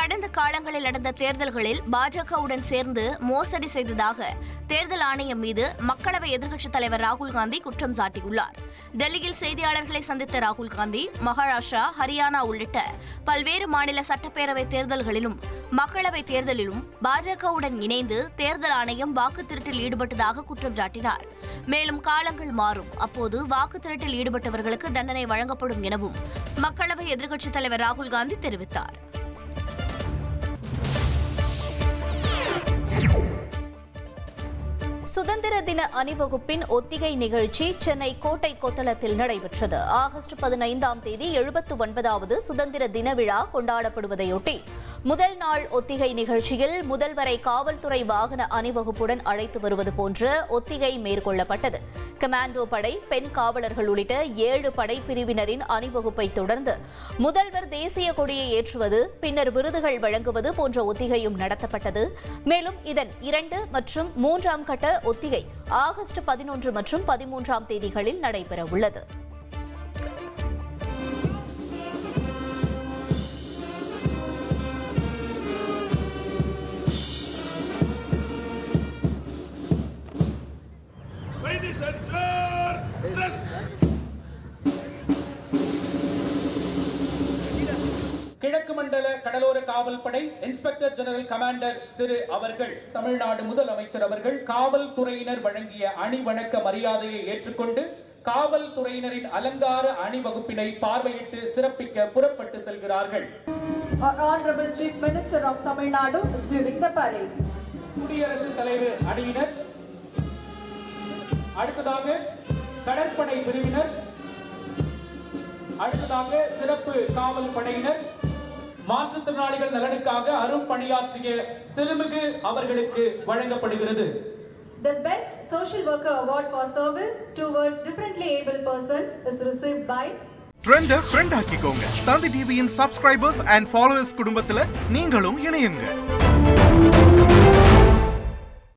கடந்த காலங்களில் நடந்த தேர்தல்களில் பாஜகவுடன் சேர்ந்து மோசடி செய்ததாக தேர்தல் ஆணையம் மீது மக்களவை எதிர்க்கட்சித் தலைவர் ராகுல் காந்தி குற்றம் சாட்டியுள்ளார். டெல்லியில் செய்தியாளர்களை சந்தித்த ராகுல் காந்தி மகாராஷ்டிரா ஹரியானா உள்ளிட்ட பல்வேறு மாநில சட்டப்பேரவை தேர்தல்களிலும் மக்களவை தேர்தலிலும் பாஜகவுடன் இணைந்து தேர்தல் ஆணையம் வாக்கு திருட்டில் ஈடுபட்டதாக குற்றம் சாட்டினார். மேலும் காலங்கள் மாறும். அப்போது வாக்கு திருட்டில் ஈடுபட்டவர்களுக்கு தண்டனை வழங்கப்படும் எனவும் மக்களவை எதிர்க்கட்சித் தலைவர் ராகுல் காந்தி தெரிவித்தார். சுதந்திர தின அணிவகுப்பின் ஒத்திகை நிகழ்ச்சி சென்னை கோட்டை கொத்தளத்தில் நடைபெற்றது. ஆகஸ்ட் பதினைந்தாம் தேதி எழுபத்து ஒன்பதாவது சுதந்திர தின விழா கொண்டாடப்படுவதையொட்டி முதல் நாள் ஒத்திகை நிகழ்ச்சியில் முதல்வரை காவல்துறை வாகன அணிவகுப்புடன் அழைத்து வருவது போன்ற ஒத்திகை மேற்கொள்ளப்பட்டது. கமாண்டோ படை பெண் காவலர்கள் உள்ளிட்ட ஏழு படைப்பிரிவினரின் அணிவகுப்பை தொடர்ந்து முதல்வர் தேசிய கொடியை ஏற்றுவது பின்னர் விருதுகள் வழங்குவது போன்ற ஒத்திகையும் நடத்தப்பட்டது. மேலும் இதன் இரண்டு மற்றும் மூன்றாம் கட்ட ஒத்திகை ஆகஸ்ட் பதினொன்று மற்றும் பதிமூன்றாம் தேதிகளில் நடைபெற கிழக்கு மண்டல கடலோர காவல் படை இன்ஸ்பெக்டர் ஜெனரல் கமாண்டர் திரு அவர்கள் தமிழ்நாடு முதலமைச்சர் அவர்கள் காவல்துறையினர் வழங்கிய அணிவணக்க மரியாதையை ஏற்றுக்கொண்டு காவல்துறையினரின் அலங்கார அணிவகுப்பினை பார்வையிட்டு சிறப்பிக்க புறப்பட்டு செல்கிறார்கள். Honorable Chief Minister of Tamil Nadu is viewing the parade. குடியரசுத் தலைவர் அணியினர். அடுத்ததாக கடற்படை பிரிவினர். அடுத்ததாக சிறப்பு காவல் படையினர் மாற்றுத்திறனாளிகள் நலனுக்காக அரும் பணியாற்றிய திருமிகு அவர்களுக்கு வழங்கப்படுகிறது. The Best Social Worker Award for service towards differently able persons is received by trend friend ஆக்கிக்கோங்க. Thanthi டிவியின் சப்ஸ்கிரைபர்ஸ் அண்ட் ஃபாலோவர்ஸ் குடும்பத்துல நீங்களும் இணையுங்க.